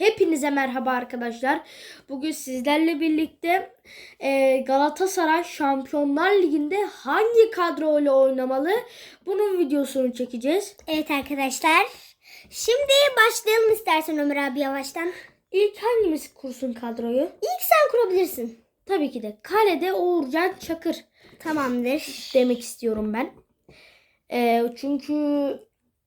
Hepinize merhaba arkadaşlar. Bugün sizlerle birlikte e, Galatasaray Şampiyonlar Ligi'nde hangi kadroyla oynamalı? Bunun videosunu çekeceğiz. Evet arkadaşlar. Şimdi başlayalım istersen Ömer abi yavaştan. İlk hangimiz kursun kadroyu? İlk sen kurabilirsin. Tabii ki de kalede Uğurcan Çakır Tamamdır. demek istiyorum ben. E, çünkü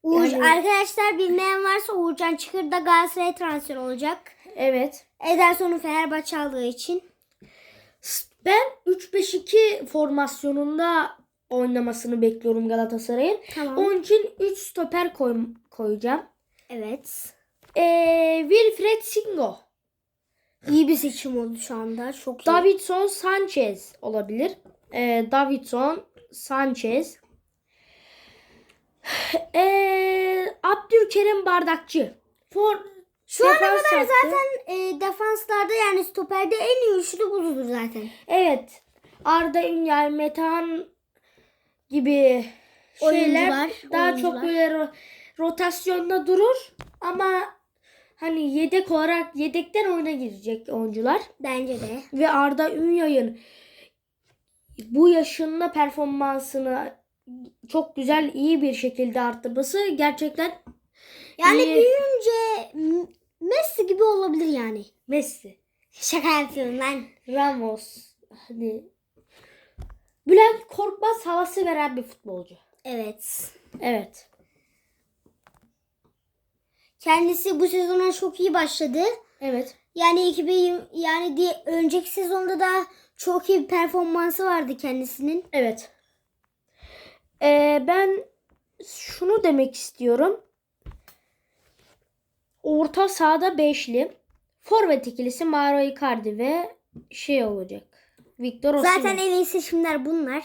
Uğur, Yani- Arkadaşlar bilmeyen varsa Uğurcan Çıkır da Galatasaray'a transfer olacak. evet Ederson'u Fenerbahçe aldığı için. ben 3-5-2 formasyonunda oynamasını bekliyorum Galatasaray'ın. Tamam. Onun için 3 stoper koy- koyacağım. Evet. Ee, Wilfred Singo. İyi bir seçim oldu şu anda. Çok iyi. Davidson Sanchez olabilir. Ee, Davidson Sanchez. Ee, Abdülkerim Bardakçı. For şu ana kadar hattı. zaten e, defanslarda yani stoperde en iyi üçlü budur zaten. Evet. Arda Ünyal, Metehan gibi şeyler Oyuncular, daha oyuncular. çok böyle ro- rotasyonda durur ama hani yedek olarak yedekten oyuna girecek oyuncular. Bence de. ve Arda Ünyay'ın bu yaşında performansını çok güzel iyi bir şekilde arttırması gerçekten Yani İyi. büyüyünce Messi gibi olabilir yani. Messi, Şaka yapıyorum lan. Ramos, hani Bülent Korkmaz havası veren bir futbolcu. Evet. Evet. Kendisi bu sezona çok iyi başladı. Evet. Yani 2020 yani diye önceki sezonda da çok iyi bir performansı vardı kendisinin. Evet. Ee, ben şunu demek istiyorum. Orta sahada beşli. Forvet ikilisi Mauro Icardi ve şey olacak. Victor Osimhen. Zaten en iyi seçimler bunlar.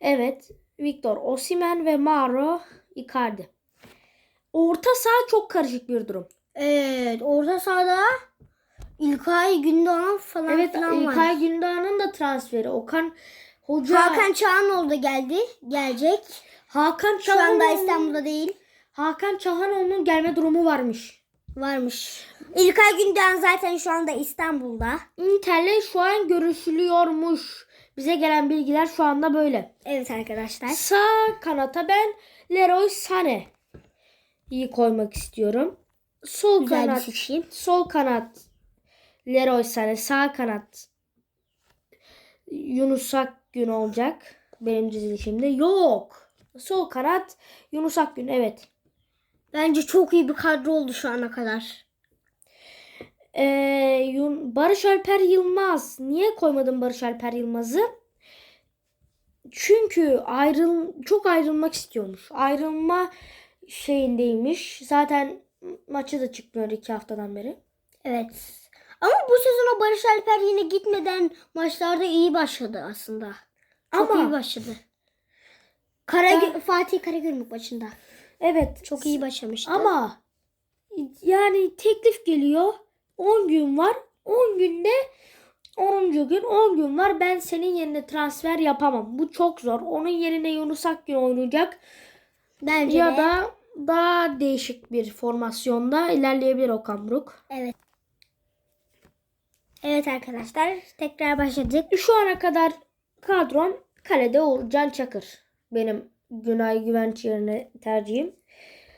Evet. Victor Osimhen ve Mauro Icardi. Orta saha çok karışık bir durum. Evet, orta sahada İlkay Gündoğan falan Evet filan var. İlkay Gündoğan'ın da transferi. Okan Hoca Hakan Çağanoğlu da geldi. Gelecek. Hakan Şu anda İstanbul'da değil. Hakan Çalhanoğlu'nun gelme durumu varmış. Varmış. İlkay Gündoğan zaten şu anda İstanbul'da. Inter'le şu an görüşülüyormuş. Bize gelen bilgiler şu anda böyle. Evet arkadaşlar. Sağ kanata ben Leroy Sané iyi koymak istiyorum. Sol Güzel kanat sol kanat Leroy Sané, sağ kanat Yunus Akgün olacak benim dizilişimde. Yok. Sol kanat Yunus Akgün evet. Bence çok iyi bir kadro oldu şu ana kadar. Ee, Barış Alper Yılmaz. Niye koymadım Barış Alper Yılmaz'ı? Çünkü ayrıl çok ayrılmak istiyormuş. Ayrılma şeyindeymiş. Zaten maçı da çıkmıyor iki haftadan beri. Evet. Ama bu sezona Barış Alper yine gitmeden maçlarda iyi başladı aslında. Çok Ama- iyi başladı. Karagü- Fatih Karagümrük maçında. Evet. Çok iyi başlamıştı. Ama yani teklif geliyor. 10 gün var. 10 günde 10. gün 10 gün var. Ben senin yerine transfer yapamam. Bu çok zor. Onun yerine Yunus Akgün oynayacak. Bence ya de. da daha değişik bir formasyonda ilerleyebilir Okan Buruk. Evet. Evet arkadaşlar tekrar başladık. Şu ana kadar kadron kalede Uğurcan Çakır. Benim Günay Güvenç yerine tercihim.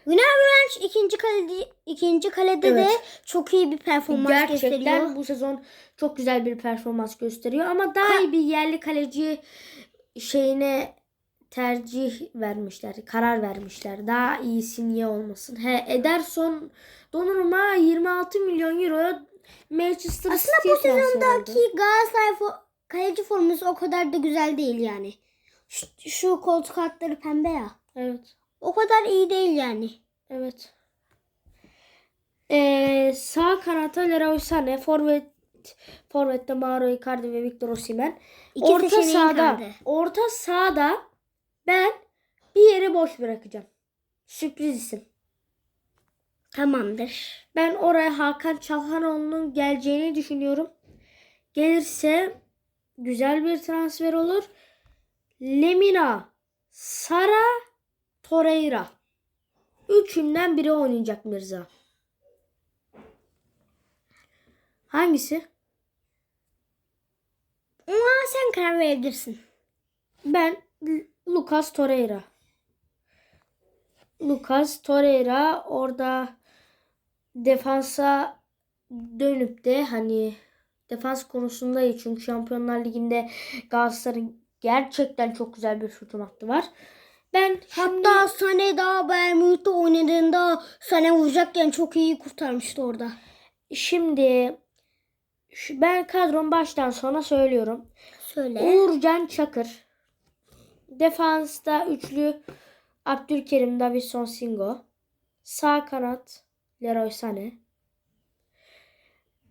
Günay Güvenç ikinci kalede, ikinci kalede de Evet. çok iyi bir performans Gerçekten gösteriyor. bu sezon çok güzel bir performans gösteriyor ama daha iyi bir yerli kaleci şeyine tercih vermişler, karar vermişler. Daha iyisi niye olmasın? He Ederson Donnarumma 26 milyon euro Manchester Aslında City'ye bu sezondaki Galatasaray fo- kaleci forması o kadar da güzel değil yani. Şu, şu koltuk altları pembe ya. Evet. O kadar iyi değil yani. Evet. Ee, sağ kanata Leroy Sané, forvet forvette Mauro Icardi ve Victor Osimhen. İki orta sahada, kaldı. orta sahada ben bir yeri boş bırakacağım. Sürpriz isim. Tamamdır. Ben oraya Hakan Çalhanoğlu'nun geleceğini düşünüyorum. Gelirse güzel bir transfer olur. Lemina, Sara, Torreira. Üçünden biri oynayacak Mirza. Hangisi? Ama sen karar verebilirsin. Ben Lucas Torreira. Lucas Torreira orada defansa dönüp de hani defans konusunda iyi çünkü Şampiyonlar Ligi'nde Galatasaray'ın gerçekten çok güzel bir hücum hattı var. Ben şimdi Hatta Sané daha Bayern Münih'te oynadığında Sané vuracakken çok iyi kurtarmıştı orada. şimdi ben kadron baştan sona söylüyorum. Söyle. Uğurcan Çakır. Defansta üçlü Abdülkerim, Davinson Singo. Sağ kanat Leroy Sané.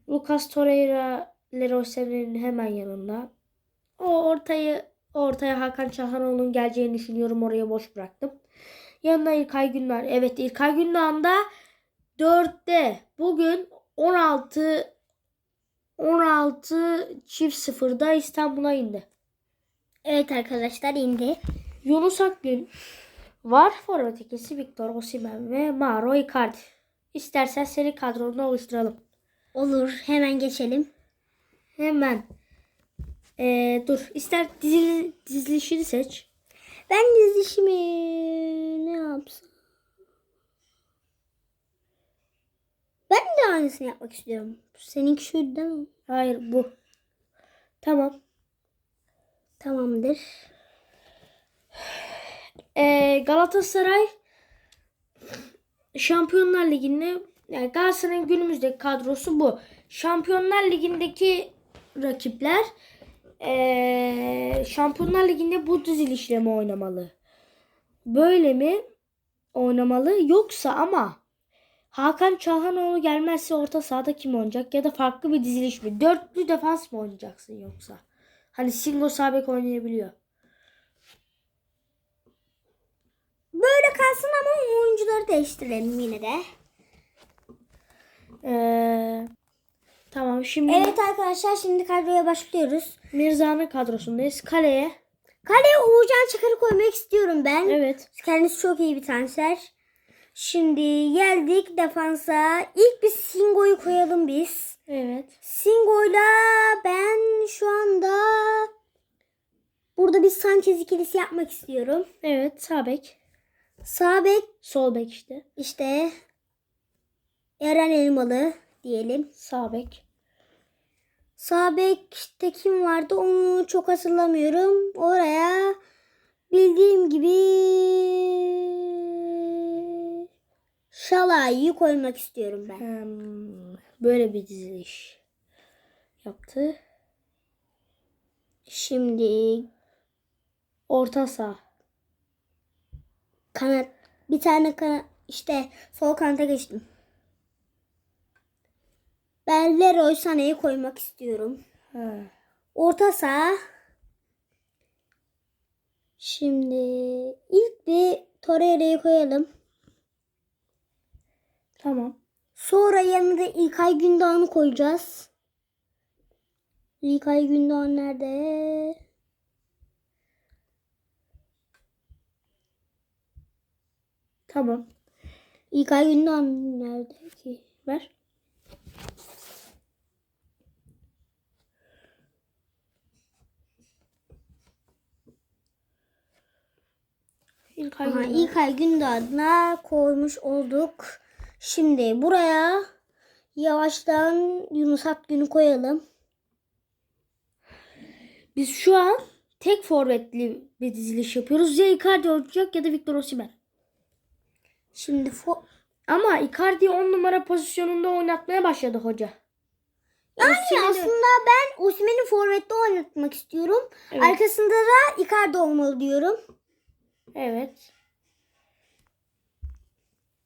Lucas Torreira Leroy Sané'nin hemen yanında. O ortayı ortaya Hakan Çalhanoğlu'nun geleceğini düşünüyorum. Oraya boş bıraktım. Yanına İlkay Gündoğan. Evet İlkay Gündoğan da 4'te bugün 16 16 çift sıfırda İstanbul'a indi. Evet arkadaşlar indi. Yunus Akgün var. Forvet ikisi Victor Osimhen ve Mauro Icardi. İstersen seni kadronu oluşturalım. Olur hemen geçelim. Hemen. Ee, dur. İster dizili, dizilişini seç. Ben dizişimi ne yapsam? Ben de aynısını yapmak istiyorum. Seninki şuydu değil mi? Hayır bu. Tamam. Tamamdır. Ee, Galatasaray Şampiyonlar Ligi'nde yani Galatasaray'ın günümüzdeki kadrosu bu. Şampiyonlar Ligi'ndeki rakipler ee, Şampiyonlar Ligi'nde bu dizilişle mi oynamalı? Böyle mi oynamalı? Yoksa ama Hakan Çalhanoğlu gelmezse orta sahada kim oynayacak? Ya da farklı bir diziliş mi? Dörtlü defans mı oynayacaksın yoksa? Hani Singo Sabek oynayabiliyor. Böyle kalsın ama oyuncuları değiştirelim yine de. Ee, tamam şimdi Evet arkadaşlar şimdi kadroya başlıyoruz. Mirza'nın kadrosundayız. Kaleye. Kaleye Uğurcan Çakır'ı koymak istiyorum ben. Evet. Kendisi çok iyi bir transfer. Şimdi geldik defansa. İlk bir Singo'yu koyalım biz. Evet. Singo'yla ben şu anda burada bir Sanchez ikilisi yapmak istiyorum. Evet. Sağ bek. Sağ bek Sol bek işte. işte Eren Elmalı diyelim. Sağ bek. Sağ bekte kim vardı onu çok hatırlamıyorum. Oraya bildiğim gibi Şalay'ı koymak istiyorum ben. Hmm, böyle bir diziliş yaptı. Şimdi Orta saha. Kanat bir tane kanat işte sol kanata geçtim. Ben Leroy Sané'yi koymak istiyorum. Ha. Orta saha. Şimdi ilk bir Torreira'yı koyalım. Tamam. Sonra yanına İlkay Gündoğan'ı koyacağız. İlkay Gündoğan nerede? Tamam. İlkay Gündoğan nerede ki? Ver. İlk Aha, hangi? İlkay Gündoğan'a koymuş olduk. Şimdi buraya yavaştan Yunus Akgün'ü koyalım. Biz şu an tek forvetli bir diziliş yapıyoruz. Ya Icardi olacak ya da Victor Osimhen. Şimdi fo- Ama Icardi'yi 10 numara pozisyonunda oynatmaya başladı hoca. yani Osimhen'i- aslında ben Osimhen'i forvette oynatmak istiyorum. Evet. Arkasında da Icardi olmalı diyorum. Evet.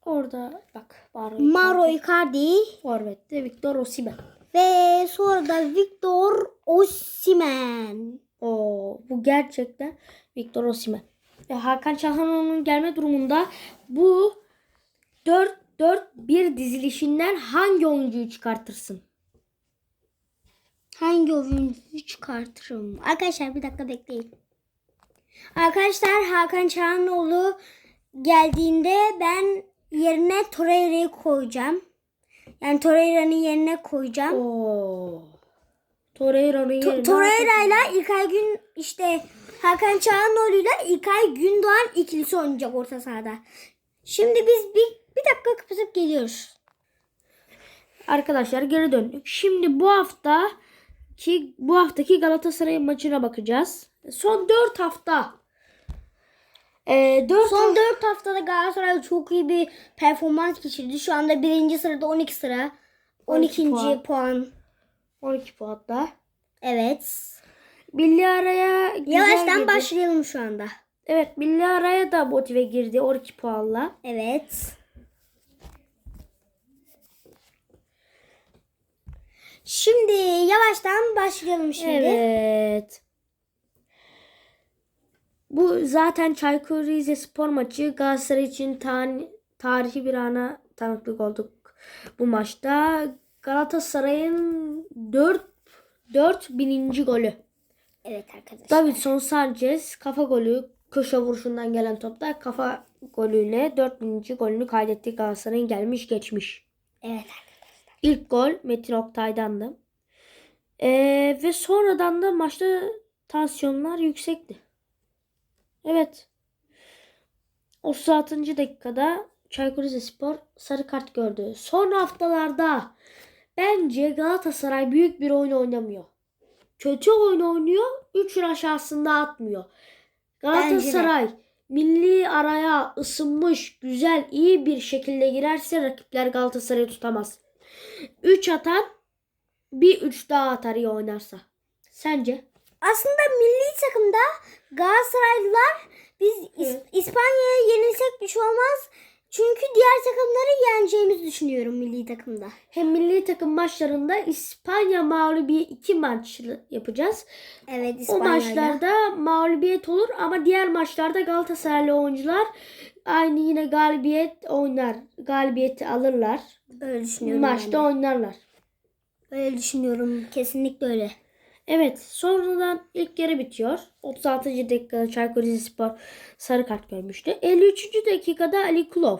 Orada bak Mauro Icardi. Icardi Forvet'te Victor Osimhen. ve sonra da Victor Osimhen. Oo, bu gerçekten Victor Osimhen. Ve Hakan Çalhanoğlu'nun gelme durumunda bu 4-4-1 dizilişinden hangi oyuncuyu çıkartırsın? Hangi oyuncuyu çıkartırım? Arkadaşlar bir dakika bekleyin. Arkadaşlar Hakan Çağanoğlu geldiğinde ben yerine Torreira'yı koyacağım. Yani Torreira'nın yerine koyacağım. Oo. Torreira'nın To- yerine. Torreira ile İlkay Gün işte Hakan Çağanoğlu ile İlkay Gündoğan ikilisi oynayacak orta sahada. Şimdi biz bir, bir dakika kapatıp geliyoruz. Arkadaşlar geri döndük. Şimdi bu hafta ki bu haftaki Galatasaray maçına bakacağız. Son 4 hafta. Ee, 4 Son 4 haftada Galatasaray çok iyi bir performans geçirdi. Şu anda birinci sırada 12 sıra. 12 12. puan. puan. 12 puanda. Evet. Milli araya Yavaştan girdi. başlayalım şu anda. Evet milli araya da motive girdi 12 puanla. Evet. Şimdi yavaştan başlayalım şimdi. Evet. Bu zaten Çaykur Rizespor maçı Galatasaray için tan- tarihi bir ana tanıklık olduk bu maçta. Galatasaray'ın 4 4 bininci golü. Evet arkadaşlar. Davinson Sanchez kafa golü köşe vuruşundan gelen topta kafa golüyle 4000. golünü kaydetti Galatasaray'ın gelmiş geçmiş. Evet. İlk gol Metin Oktay'dandı. Ee, ve sonradan da maçta tansiyonlar yüksekti. Evet. 36. dakikada Çaykur Rizespor sarı kart gördü. Son haftalarda bence Galatasaray büyük bir oyun oynamıyor. Kötü oyun oynuyor. 3 aşağısında atmıyor. Galatasaray milli araya ısınmış, güzel, iyi bir şekilde girerse rakipler Galatasaray'ı tutamaz. 3 atar, bir 3 daha atar iyi oynarsa. Sence? Aslında milli takımda Galatasaraylılar biz İs-. İspanya'ya yenilsek bir şey olmaz. Çünkü diğer takımları yeneceğimizi düşünüyorum milli takımda. Hem milli takım maçlarında İspanya mağlubiye 2 maç yapacağız. Evet O İspanya'yla. maçlarda mağlubiyet olur ama diğer maçlarda Galatasaraylı oyuncular aynı yine galibiyet oynar. Galibiyeti alırlar. öyle düşünüyorum. maçta de. oynarlar. Öyle düşünüyorum. Kesinlikle öyle. Evet sonradan ilk yarı bitiyor. 36. dakikada Çaykur Rizespor sarı kart görmüştü. 53. dakikada Ali Kulov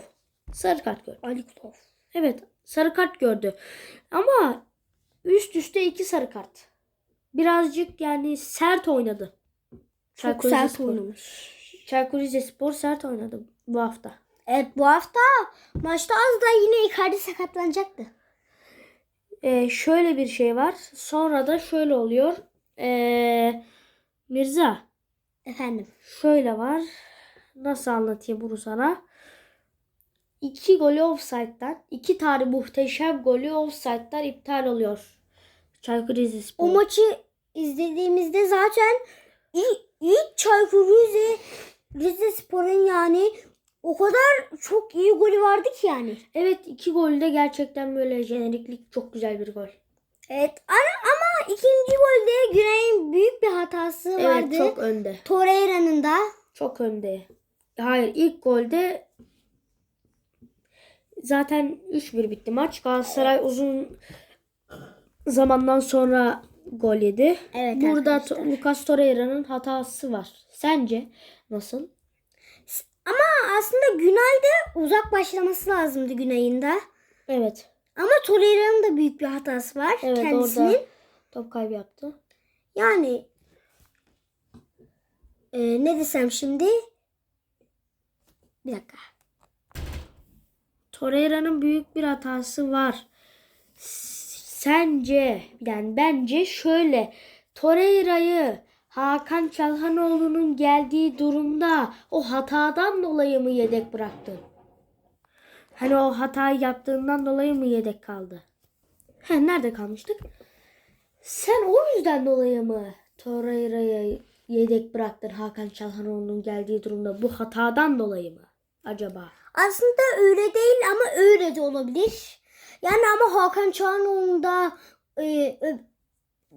sarı kart gördü. Ali Kulov. Evet sarı kart gördü. Ama üst üste iki sarı kart. Birazcık yani sert oynadı. Çok Çaykur sert Rizespor. oynamış. Çaykur Rizespor sert oynadı bu hafta. Evet bu hafta maçta az da yine Icardi sakatlanacaktı. Ee, şöyle bir şey var. Sonra da şöyle oluyor. Ee, Mirza Efendim. şöyle var. Nasıl anlatayım bunu sana? İki golü offside'dan, iki tane muhteşem golü offside'dan iptal oluyor. Çaykur Rizespor. O maçı izlediğimizde zaten ilk, ilk Çaykur Rize, Rize Spor'un yani o kadar çok iyi golü vardı ki yani. Evet iki golü de gerçekten böyle jeneriklik çok güzel bir gol. Evet ama, ama ikinci golde Güney'in büyük bir hatası vardı. Evet çok önde. Torreira'nın da. Çok önde. Hayır ilk golde zaten 3-1 bitti maç. Galatasaray uzun zamandan sonra gol yedi. Evet Burada arkadaşlar. Lucas Torreira'nın hatası var. Sence nasıl? Ama aslında Günay'da uzak başlaması lazımdı Günay'ın da. Evet. Ama Torreira'nın da büyük bir hatası var Evet kendisinin. orada top kaybı yaptı. Yani e, ne desem şimdi? Bir dakika. Torreira'nın büyük bir hatası var. Sence yani bence şöyle Torreira'yı Hakan Çalhanoğlu'nun geldiği durumda o hatadan dolayı mı yedek bıraktın? Hani o hatayı yaptığından dolayı mı yedek kaldı? He, nerede kalmıştık? Sen o yüzden dolayı mı Torreira'yı yedek bıraktın Hakan Çalhanoğlu'nun geldiği durumda bu hatadan dolayı mı acaba? Aslında öyle değil ama öyle de olabilir. Yani ama Hakan Çağanoğlu'nda e, ö-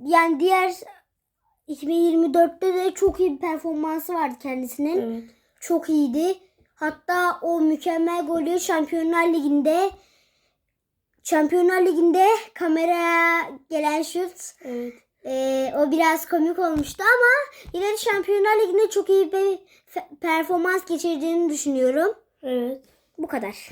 yani diğer 2024'te de çok iyi bir performansı vardı kendisinin. Evet. Çok iyiydi. Hatta o mükemmel golü Şampiyonlar Ligi'nde Şampiyonlar Ligi'nde kameraya gelen şut Evet. e, o biraz komik olmuştu ama yine de Şampiyonlar Ligi'nde çok iyi bir performans geçirdiğini düşünüyorum. Evet. Bu kadar.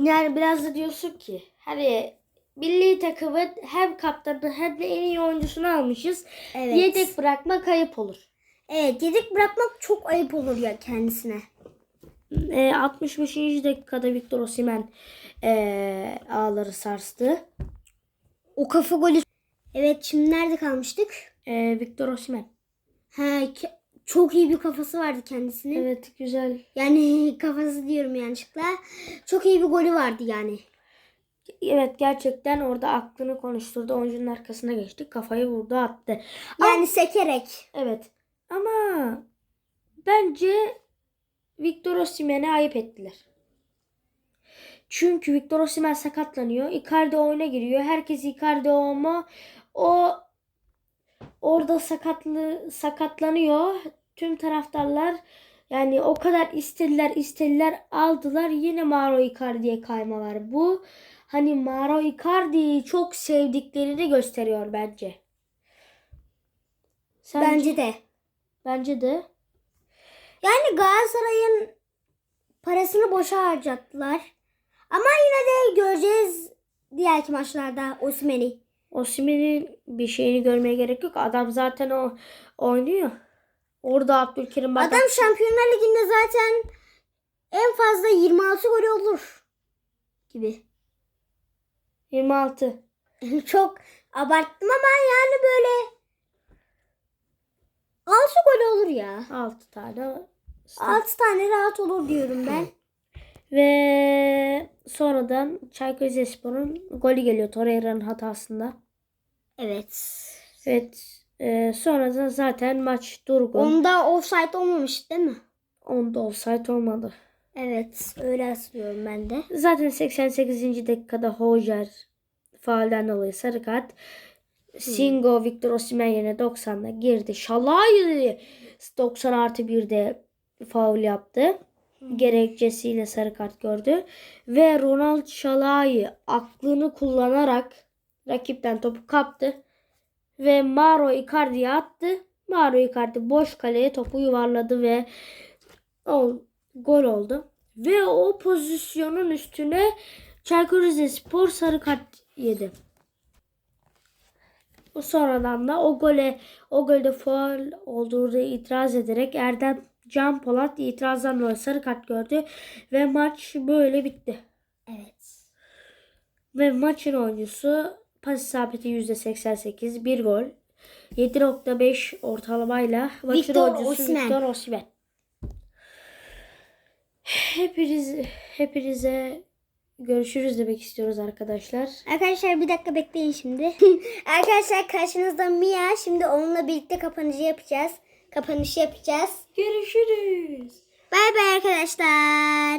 Yani biraz da diyorsun ki hani milli takımın hem kaptanını hem de en iyi oyuncusunu almışız. Evet. Yedek bırakmak ayıp olur. Evet yedek bırakmak çok ayıp olur ya kendisine. E, 65. dakikada Victor Osimhen e, ağları sarstı. O kafa golü. Evet şimdi nerede kalmıştık? E, Victor Osimhen. Ha, çok iyi bir kafası vardı kendisinin. Evet güzel. Yani kafası diyorum yanlışlıkla. Çok iyi bir golü vardı yani. Evet gerçekten orada aklını konuşturdu. Oyuncunun arkasına geçti. Kafayı vurdu attı. Yani sekerek. Evet. Ama bence Victor Osimhen'e ayıp ettiler. Çünkü Victor Osimhen sakatlanıyor. Icardi oyuna giriyor. Herkes Icardi olma. O orada sakatlı sakatlanıyor. Tüm taraftarlar yani o kadar istediler istediler aldılar. Yine Mauro Icardi'ye kayma var. Bu hani Mauro Icardi'yi çok sevdiklerini gösteriyor bence. Sence? Bence de. Bence de. Yani Galatasaray'ın parasını boşa harcattılar. Ama yine de göreceğiz diğerki maçlarda Osimhen'i. Osimhen'in bir şeyini görmeye gerek yok. Adam zaten o oynuyor. Orada Abdülkerim Bardakçı. Adam Şampiyonlar Ligi'nde zaten en fazla 26 gol olur gibi. 26. Çok abarttım ama yani böyle 6 gol olur ya. 6 tane. 6 tane rahat olur diyorum ben. Ve sonradan Çaykur Rizespor'un golü geliyor Torreira'nın hatasında. Evet. Evet. e, sonradan zaten maç durgun. Onda offside olmamış değil mi? Onda offside olmadı. Evet. Öyle hatırlıyorum ben de. Zaten 88. dakikada Hojer faulden dolayı sarı kart. Singo Victor Osimhen yerine 90'da girdi. Şalay 90 artı 1'de faul yaptı. Gerekçesiyle sarı kart gördü. Ve Ronald Şalay aklını kullanarak rakipten topu kaptı. Ve Mauro Icardi'ye attı. Mauro Icardi boş kaleye topu yuvarladı ve gol oldu. Ve o pozisyonun üstüne Çaykur Rizespor sarı kart yedi. O sonradan da o gole o golde faul olduğunu itiraz ederek Erdem Can Polat itirazdan dolayı sarı kart gördü ve maç böyle bitti. Evet. Ve maçın oyuncusu pas isabeti %88, 1 gol, 7.5 ortalamayla maçın Victor oyuncusu Osimhen. Victor Osimhen. Hepiniz, hepinize görüşürüz demek istiyoruz arkadaşlar. Arkadaşlar bir dakika bekleyin şimdi. Arkadaşlar karşınızda Mia. Şimdi onunla birlikte kapanışı yapacağız. Kapanışı yapacağız. Görüşürüz. Bay bay arkadaşlar.